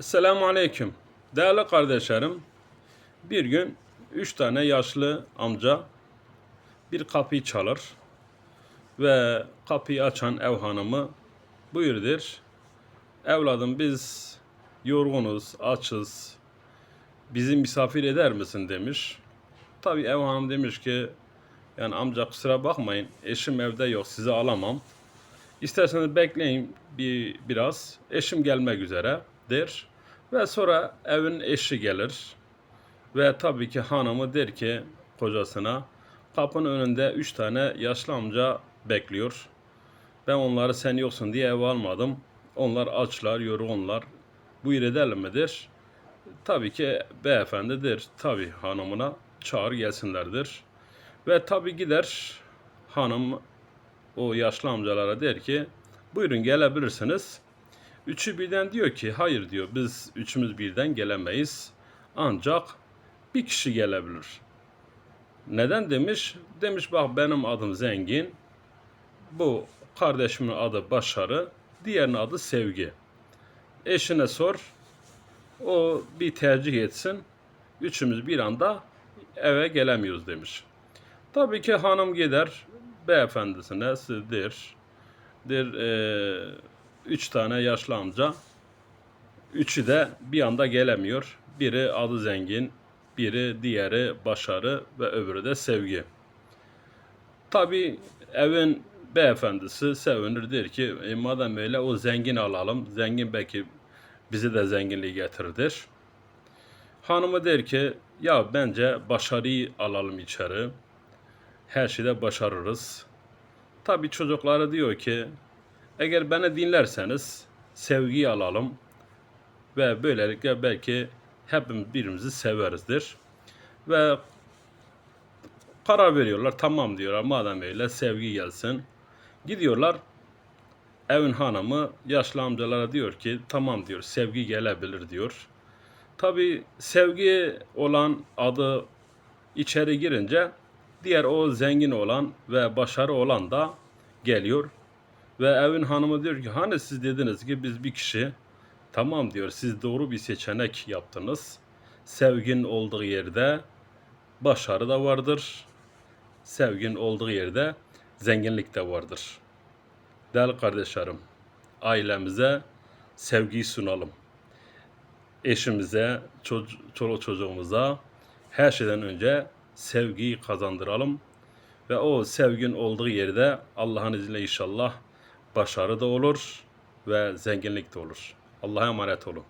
Selamun Aleyküm. Değerli kardeşlerim, bir gün üç tane yaşlı amca bir kapıyı çalır ve kapıyı açan ev hanımı buyurdur. Evladım biz yorgunuz, açız, bizi misafir eder misin demiş. Tabii ev hanım demiş ki yani amca kusura bakmayın eşim evde yok sizi alamam. İsterseniz bekleyin bir biraz. Eşim gelmek üzere der. Ve sonra evin eşi gelir. Ve tabii ki hanımı der ki kocasına kapının önünde üç tane yaşlı amca bekliyor. Ben onları sen yoksun diye eve almadım. Onlar açlar, yorgunlar. Buyur edelim mi der. Tabii ki beyefendidir. Tabii hanımına çağır gelsinlerdir. Ve tabii gider hanım o yaşlı amcalara der ki buyurun gelebilirsiniz. Üçü birden diyor ki hayır diyor biz üçümüz birden gelemeyiz. Ancak bir kişi gelebilir. Neden demiş? Demiş bak benim adım Zengin. Bu kardeşimin adı Başarı. Diğerinin adı Sevgi. Eşine sor. O bir tercih etsin. Üçümüz bir anda eve gelemiyoruz demiş. Tabii ki hanım gider beyefendisine der, der e, 3 tane yaşlı amca. Üçü de bir anda gelemiyor. Biri adı zengin, biri diğeri başarı ve öbürü de sevgi. Tabi evin beyefendisi sevinir der ki e, madem öyle o zengin alalım. Zengin belki bizi de zenginliği getirir. Hanımı der ki ya bence başarıyı alalım içeri. Her şeyde başarırız. Tabi çocukları diyor ki eğer beni dinlerseniz sevgiyi alalım ve böylelikle belki hepimiz birbirimizi severizdir. Ve karar veriyorlar tamam diyorlar madem öyle sevgi gelsin. Gidiyorlar evin hanımı yaşlı amcalara diyor ki tamam diyor sevgi gelebilir diyor. Tabi sevgi olan adı içeri girince diğer o zengin olan ve başarı olan da geliyor. Ve evin hanımı diyor ki hani siz dediniz ki biz bir kişi tamam diyor siz doğru bir seçenek yaptınız. Sevgin olduğu yerde başarı da vardır. Sevgin olduğu yerde zenginlik de vardır. Değerli kardeşlerim, ailemize sevgiyi sunalım. Eşimize, çoc- çoluk çocuğumuza her şeyden önce sevgiyi kazandıralım. Ve o sevgin olduğu yerde Allah'ın izniyle inşallah başarı da olur ve zenginlik de olur. Allah'a emanet olun.